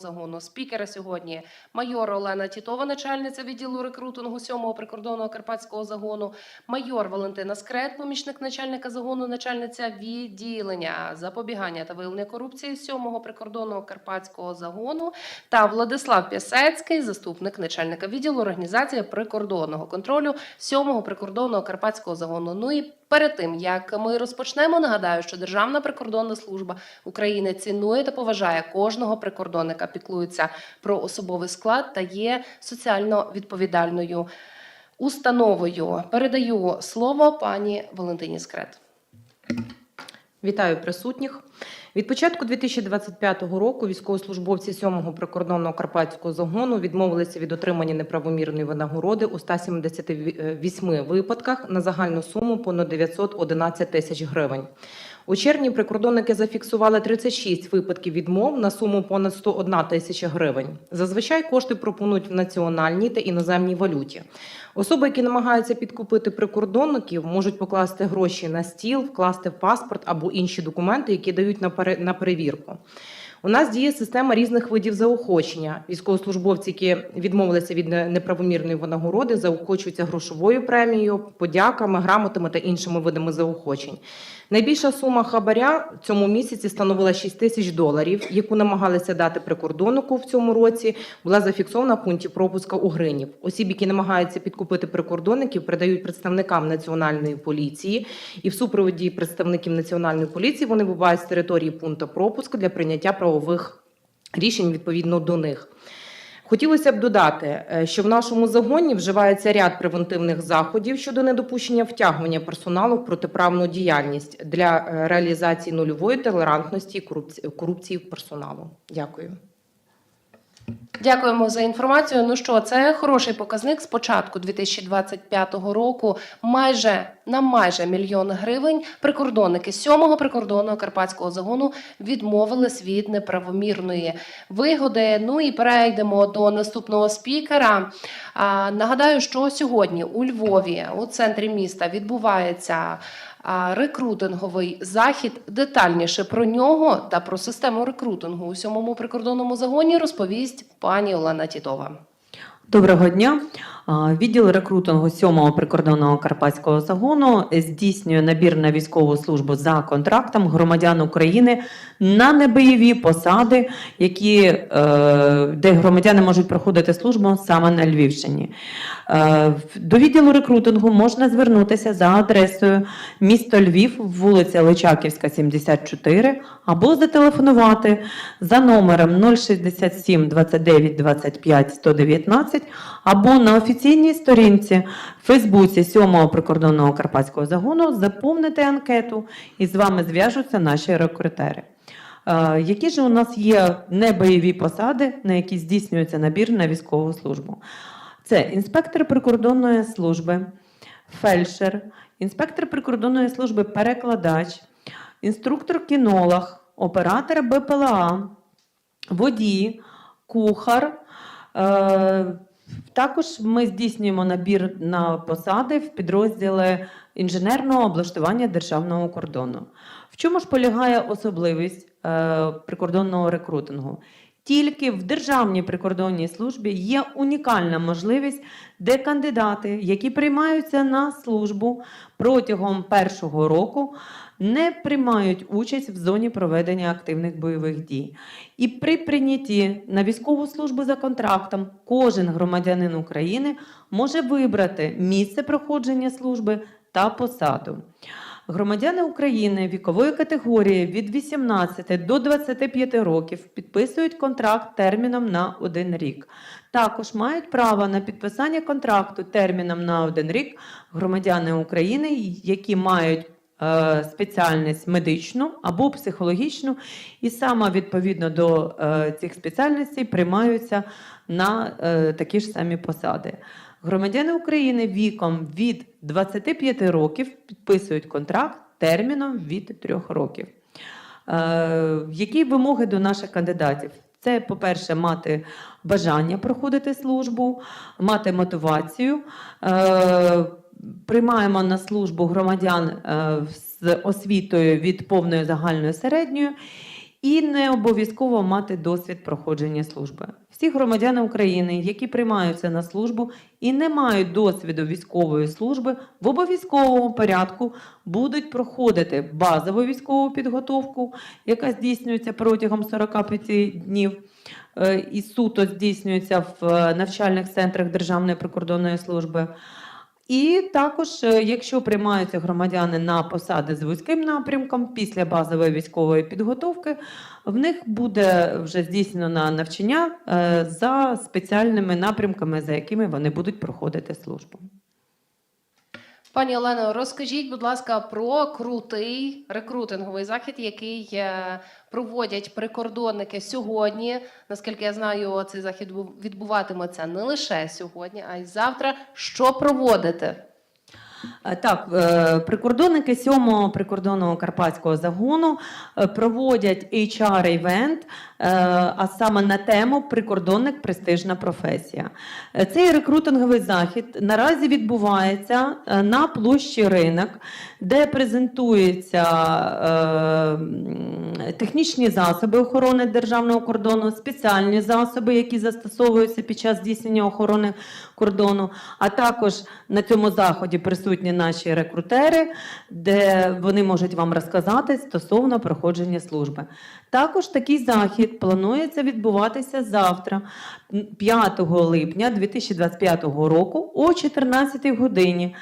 загону. Спікера сьогодні майор Олена Тітова, начальниця відділу рекрутингу 7-го прикордонного карпатського загону, майор Валентина Скрет, помічник начальника загону, начальниця відділення запобігання та виявлення корупції 7-го прикордонного карпатського загону та Владислав Пісецький, заступник начальника відділу організації прикордонного контролю 7-го прикордонного карпатського загону. Ну і перед тим як ми розпочнемо, нагадаю, що Державна прикордонна служба України цінує та поважає кожного прикордонника, піклується про особовий склад та є соціально відповідальною установою. Передаю слово пані Валентині Скрет. Вітаю присутніх. Від початку 2025 року військовослужбовці 7-го прикордонного карпатського загону відмовилися від отримання неправомірної винагороди у 178 випадках на загальну суму понад 911 тисяч гривень. У червні прикордонники зафіксували 36 випадків відмов на суму понад 101 тисяча гривень. Зазвичай кошти пропонують в національній та іноземній валюті. Особи, які намагаються підкупити прикордонників, можуть покласти гроші на стіл, вкласти в паспорт або інші документи, які дають на пере- на перевірку. У нас діє система різних видів заохочення. Військовослужбовці, які відмовилися від неправомірної винагороди, заохочуються грошовою премією, подяками, грамотами та іншими видами заохочень. Найбільша сума хабаря в цьому місяці становила 6 тисяч доларів, яку намагалися дати прикордоннику в цьому році, була зафіксована в пункті пропуска у Гринів. Осіб, які намагаються підкупити прикордонників, передають представникам національної поліції, і в супроводі представників національної поліції вони бувають з території пункту пропуску для прийняття правових рішень відповідно до них. Хотілося б додати, е, що в нашому загоні вживається ряд превентивних заходів щодо недопущення втягування персоналу в протиправну діяльність для е, реалізації нульової толерантності і корупції персоналу. Дякую. Дякуємо за інформацію. Ну що, це хороший показник. З початку 2025 року майже на майже мільйон гривень прикордонники 7-го прикордонного карпатського загону відмовились від неправомірної вигоди. Ну і перейдемо до наступного спікера. А, нагадаю, що сьогодні у Львові, у центрі міста, відбувається. Рекрутинговий захід детальніше про нього та про систему рекрутингу у сьомому прикордонному загоні розповість пані Олена Тітова. Доброго дня. Відділ рекрутингу 7-го прикордонного карпатського загону здійснює набір на військову службу за контрактом громадян України на небойові посади, які, е, де громадяни можуть проходити службу саме на Львівщині. Е, До відділу рекрутингу можна звернутися за адресою місто Львів, вулиця Личаківська, 74, або зателефонувати за номером 067 29 25 119 або на офіційній сторінці в Фейсбуці 7-го прикордонного карпатського загону заповнити анкету і з вами зв'яжуться наші рекрутери. Е, Які ж у нас є небойові посади, на які здійснюється набір на військову службу? Це інспектор прикордонної служби, фельдшер, інспектор прикордонної служби перекладач, інструктор-кінолог, оператор БПЛА, водій, кухар. Також ми здійснюємо набір на посади в підрозділи інженерного облаштування державного кордону. В чому ж полягає особливість е, прикордонного рекрутингу? Тільки в Державній прикордонній службі є унікальна можливість, де кандидати, які приймаються на службу протягом першого року, не приймають участь в зоні проведення активних бойових дій. І при прийнятті на військову службу за контрактом кожен громадянин України може вибрати місце проходження служби та посаду. Громадяни України вікової категорії від 18 до 25 років підписують контракт терміном на один рік. Також мають право на підписання контракту терміном на один рік громадяни України, які мають спеціальність медичну або психологічну, і саме відповідно до е, цих спеціальностей приймаються на е, такі ж самі посади. Громадяни України віком від 25 років підписують контракт терміном від 3 років. Е, які вимоги до наших кандидатів? Це, по-перше, мати бажання проходити службу, мати мотивацію. Приймаємо на службу громадян е, з освітою від повної загальної середньої і не обов'язково мати досвід проходження служби. Всі громадяни України, які приймаються на службу і не мають досвіду військової служби, в обов'язковому порядку будуть проходити базову військову підготовку, яка здійснюється протягом 45 днів. е, І суто здійснюється в е, навчальних центрах Державної прикордонної служби. І також, е, якщо приймаються громадяни на посади з вузьким напрямком, після базової військової підготовки в них буде вже здійснено навчання е, за спеціальними напрямками, за якими вони будуть проходити службу. Пані Олено, розкажіть, будь ласка, про крутий рекрутинговий захід, який е, проводять прикордонники сьогодні. Наскільки я знаю, цей захід бу- відбуватиметься не лише сьогодні, а й завтра. Що проводите? Е, Так, е, прикордонники 7-го прикордонного карпатського загону е, проводять HR-івент, е, а саме на тему Прикордонник престижна професія. Цей рекрутинговий захід наразі відбувається на площі ринок, де презентуються технічні засоби охорони державного кордону, спеціальні засоби, які застосовуються під час здійснення охорони кордону. А також на цьому заході присутні наші рекрутери, де вони можуть вам розказати стосовно проходження служби. Також такий захід планується відбуватися завтра, 5 липня 2025 року о 14 годині.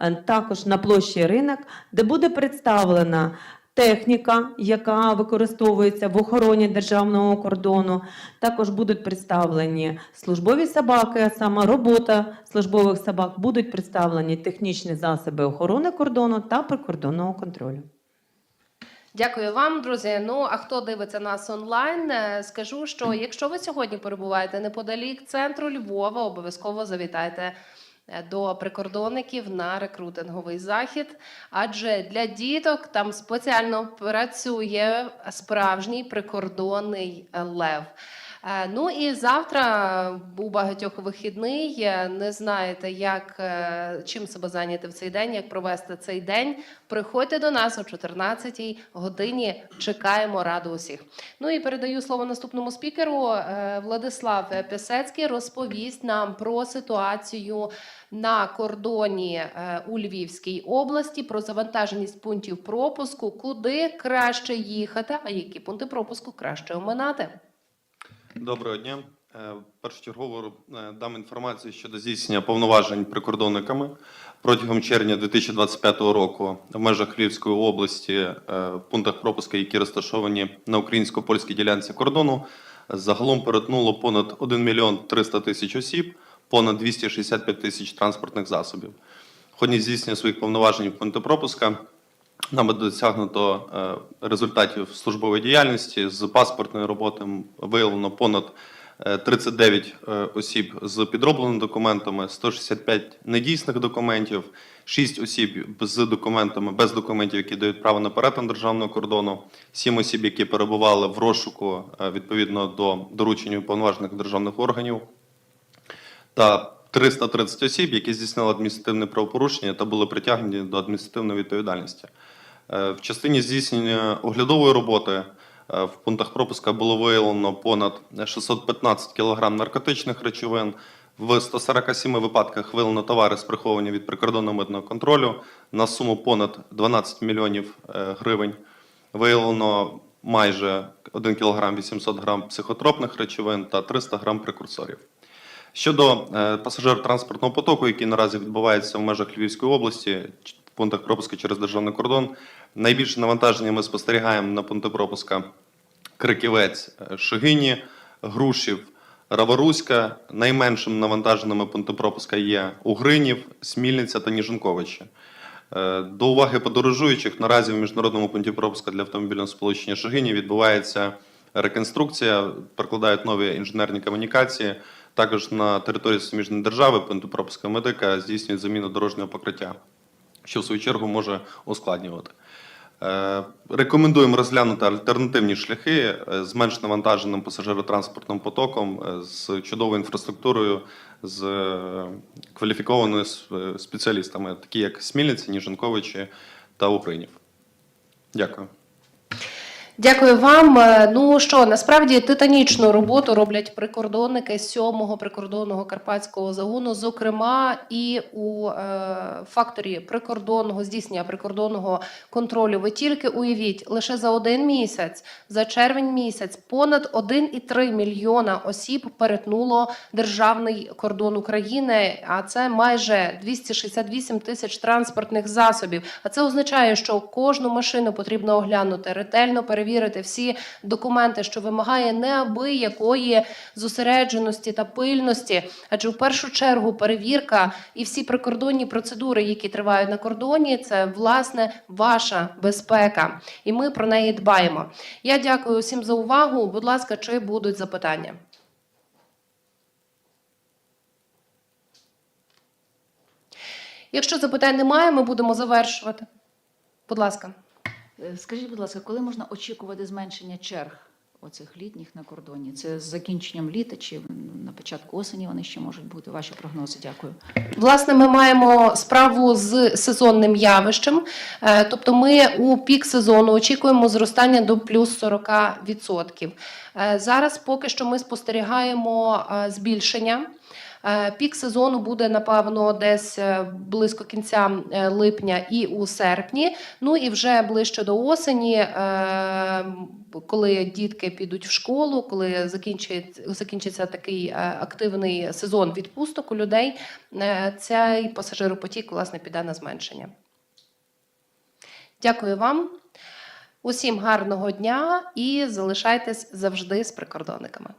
Е, Також на площі ринок, де буде представлена техніка, яка використовується в охороні державного кордону. Також будуть представлені службові собаки, а саме робота службових собак, будуть представлені технічні засоби охорони кордону та прикордонного контролю. Дякую вам, друзі. Ну а хто дивиться нас онлайн, е, скажу, що якщо ви сьогодні перебуваєте неподалік центру Львова, обов'язково завітайте. Е, До прикордонників на рекрутинговий захід, адже для діток там спеціально працює справжній прикордонний е, лев. Е, Ну і завтра у багатьох вихідний. е, Не знаєте, як е, чим себе зайняти в цей день, як провести цей день. Приходьте до нас о 14 годині. Чекаємо раду усіх. Ну і передаю слово наступному спікеру. Владислав Пісецький розповість нам про ситуацію на кордоні у Львівській області, про завантаженість пунктів пропуску, куди краще їхати, а які пункти пропуску краще оминати. Доброго дня. Е, Першочергово е, дам інформацію щодо здійснення повноважень прикордонниками протягом червня 2025 року в межах Львівської області е, в пунктах пропуску, які розташовані на українсько-польській ділянці кордону, загалом перетнуло понад 1 мільйон 300 тисяч осіб, понад 265 тисяч транспортних засобів. Ході здійснення своїх повноважень в пункти пропуска нам буде досягнуто е, результатів службової діяльності. З паспортної роботи виявлено понад е, 39 е, осіб з підробленими документами, 165 недійсних документів, 6 осіб з документами без документів, які дають право на перетин державного кордону, 7 осіб, які перебували в розшуку е, відповідно до доручень уповноважених державних органів, та 330 осіб, які здійснили адміністративне правопорушення та були притягнені до адміністративної відповідальності. Е, В частині здійснення оглядової роботи е, в пунктах пропуска було виявлено понад 615 кг наркотичних речовин. В 147 випадках виявлено товари, з сприховані від прикордонного митного контролю на суму понад 12 мільйонів е, гривень. Виявлено майже 1 кг 800 г психотропних речовин та 300 г прекурсорів. Щодо е, пасажиротранспортного потоку, який наразі відбувається в межах Львівської області, в пунктах пропуску через державний кордон, найбільше навантаження ми спостерігаємо на пункти пропуска Криківець, е, Шигині, Грушів, Раворуська. Найменшим навантаженими пункти пропуска є Угринів, Смільниця та Ніжинковичі. Е, До уваги подорожуючих наразі в міжнародному пункті пропуска для автомобільного сполучення Шигині відбувається реконструкція, прокладають нові інженерні комунікації. Також на території суміжної держави пункту пропуска медика здійснюють заміну дорожнього покриття, що в свою чергу може ускладнювати. Е, Рекомендуємо розглянути альтернативні шляхи е, з менш навантаженим пасажиротранспортним потоком, е, з чудовою інфраструктурою, з кваліфікованими спеціалістами, такі як Смільниці, Ніжинковичі та Угринів. Дякую. Дякую вам. Е, Ну що насправді титанічну роботу роблять прикордонники сьомого прикордонного карпатського загону, зокрема і у е, факторі прикордонного здійснення прикордонного контролю. Ви тільки уявіть, лише за один місяць, за червень місяць, понад 1,3 мільйона осіб перетнуло державний кордон України. А це майже 268 тисяч транспортних засобів. А це означає, що кожну машину потрібно оглянути, ретельно перевірити всі документи, що вимагає неабиякої зосередженості та пильності. Адже в першу чергу перевірка і всі прикордонні процедури, які тривають на кордоні, це власне ваша безпека, і ми про неї дбаємо. Я дякую всім за увагу. Будь ласка, чи будуть запитання? Якщо запитань немає, ми будемо завершувати. Будь ласка. Е, Скажіть, будь ласка, коли можна очікувати зменшення черг оцих літніх на кордоні? Це з закінченням літа чи на початку осені вони ще можуть бути? Ваші прогнози? Дякую. Власне, ми маємо справу з сезонним явищем. Е, Тобто, ми у пік сезону очікуємо зростання до плюс 40%. Е, Зараз поки що ми спостерігаємо збільшення. Е, Пік сезону буде напевно десь е, близько кінця е, липня і у серпні. Ну і вже ближче до осені, коли дітки підуть в школу, коли закінчить, закінчиться такий активний сезон відпусток у людей, цей пасажиропотік власне піде на зменшення. Дякую вам. Усім гарного дня і залишайтесь завжди з прикордонниками.